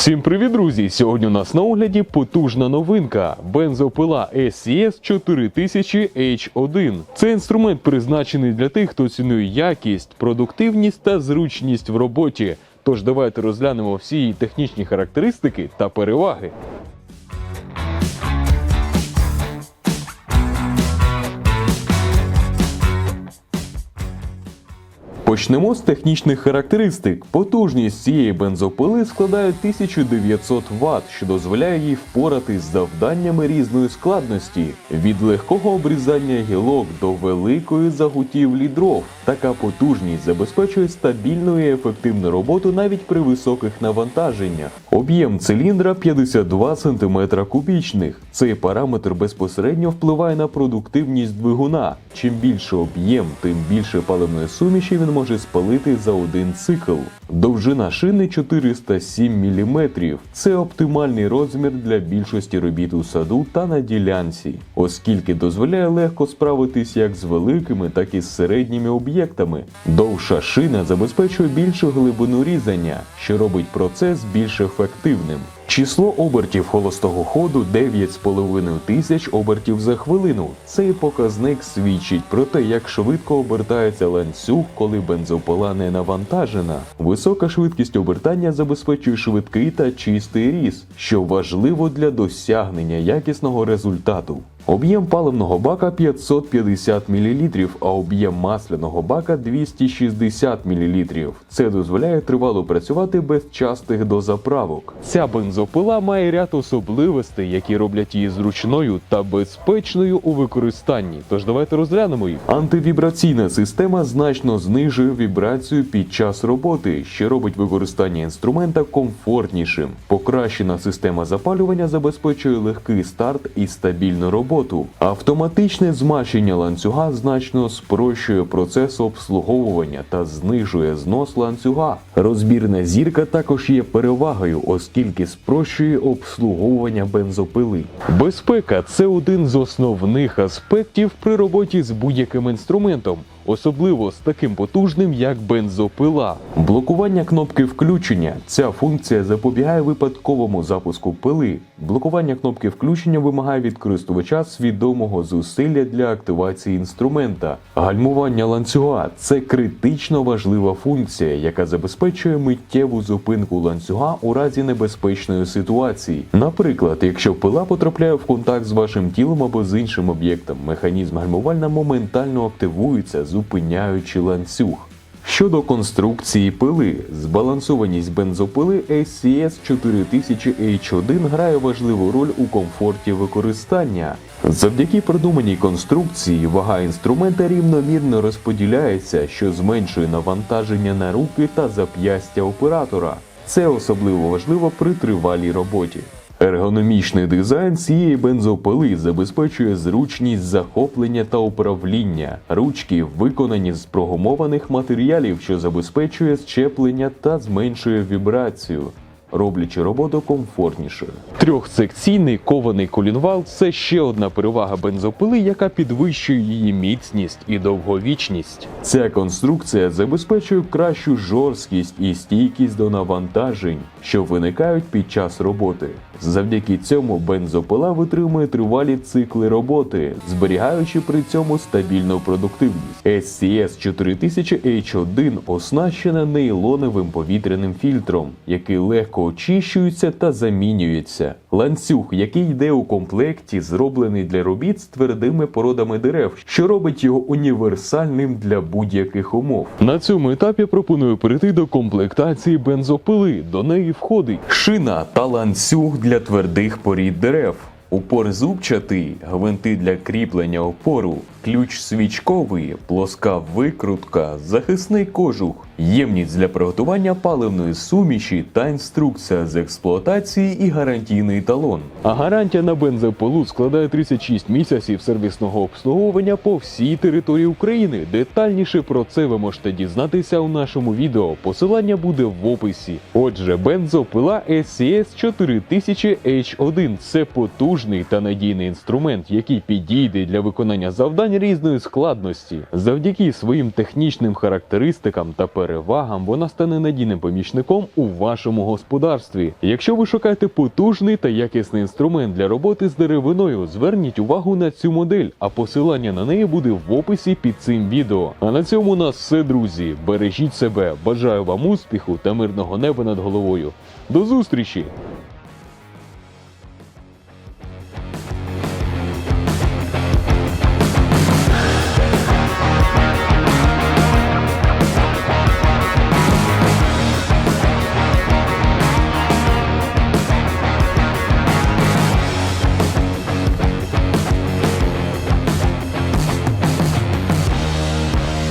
Всім привіт, друзі! Сьогодні у нас на огляді потужна новинка бензопила SCS 4000 H1. Це інструмент призначений для тих, хто цінує якість, продуктивність та зручність в роботі. Тож давайте розглянемо всі її технічні характеристики та переваги. Почнемо з технічних характеристик. Потужність цієї бензопили складає 1900 Вт, що дозволяє їй впоратись з завданнями різної складності від легкого обрізання гілок до великої заготівлі дров. Така потужність забезпечує стабільну і ефективну роботу навіть при високих навантаженнях. Об'єм циліндра 52 см кубічних. Цей параметр безпосередньо впливає на продуктивність двигуна. Чим більше об'єм, тим більше паливної суміші він може спалити за один цикл. Довжина шини 407 мм. Це оптимальний розмір для більшості робіт у саду та на ділянці, оскільки дозволяє легко справитись як з великими, так і з середніми об'єктами. Довша шина забезпечує більшу глибину різання, що робить процес більш ефективним. Число обертів холостого ходу 9,5 тисяч обертів за хвилину. Цей показник свідчить про те, як швидко обертається ланцюг, коли бензопила не навантажена. Висока швидкість обертання забезпечує швидкий та чистий різ, що важливо для досягнення якісного результату. Об'єм паливного бака 550 мл, а об'єм масляного бака 260 мл. Це дозволяє тривало працювати без частих дозаправок. Ця бензопила має ряд особливостей, які роблять її зручною та безпечною у використанні. Тож давайте розглянемо їх. Антивібраційна система значно знижує вібрацію під час роботи, що робить використання інструмента комфортнішим. Покращена система запалювання забезпечує легкий старт і стабільну роботу. Автоматичне змащення ланцюга значно спрощує процес обслуговування та знижує знос ланцюга. Розбірна зірка також є перевагою, оскільки спрощує обслуговування бензопили. Безпека це один з основних аспектів при роботі з будь-яким інструментом. Особливо з таким потужним, як бензопила. Блокування кнопки включення. Ця функція запобігає випадковому запуску пили. Блокування кнопки включення вимагає від користувача свідомого зусилля для активації інструмента. Гальмування ланцюга це критично важлива функція, яка забезпечує миттєву зупинку ланцюга у разі небезпечної ситуації. Наприклад, якщо пила потрапляє в контакт з вашим тілом або з іншим об'єктом, механізм гальмування моментально активується, зупиняючи ланцюг. Щодо конструкції пили, збалансованість бензопили SCS 4000 H1 грає важливу роль у комфорті використання. Завдяки продуманій конструкції вага інструмента рівномірно розподіляється, що зменшує навантаження на руки та зап'ястя оператора. Це особливо важливо при тривалій роботі. Ергономічний дизайн цієї бензопили забезпечує зручність захоплення та управління. Ручки виконані з прогумованих матеріалів, що забезпечує щеплення та зменшує вібрацію. Роблячи роботу комфортнішою. Трьохсекційний кований колінвал це ще одна перевага бензопили, яка підвищує її міцність і довговічність. Ця конструкція забезпечує кращу жорсткість і стійкість до навантажень, що виникають під час роботи. Завдяки цьому бензопила витримує тривалі цикли роботи, зберігаючи при цьому стабільну продуктивність. SCS 4000 H1 оснащена нейлоновим повітряним фільтром, який легко очищується та замінюється. Ланцюг, який йде у комплекті, зроблений для робіт з твердими породами дерев, що робить його універсальним для будь-яких умов. На цьому етапі пропоную перейти до комплектації бензопили. До неї входить шина та ланцюг для твердих порід дерев. Упор зубчатий, гвинти для кріплення опору, ключ свічковий, плоска викрутка, захисний кожух, ємність для приготування паливної суміші та інструкція з експлуатації і гарантійний талон. А гарантія на бензопилу складає 36 місяців сервісного обслуговування по всій території України. Детальніше про це ви можете дізнатися у нашому відео. Посилання буде в описі. Отже, бензопила SCS 4000 H1 це потужний та надійний інструмент, який підійде для виконання завдань завдань різної складності. Завдяки своїм технічним характеристикам та перевагам вона стане надійним помічником у вашому господарстві. Якщо ви шукаєте потужний та якісний інструмент для роботи з деревиною, зверніть увагу на цю модель, а посилання на неї буде в описі під цим відео. А на цьому у нас все, друзі. Бережіть себе, бажаю вам успіху та мирного неба над головою. До зустрічі!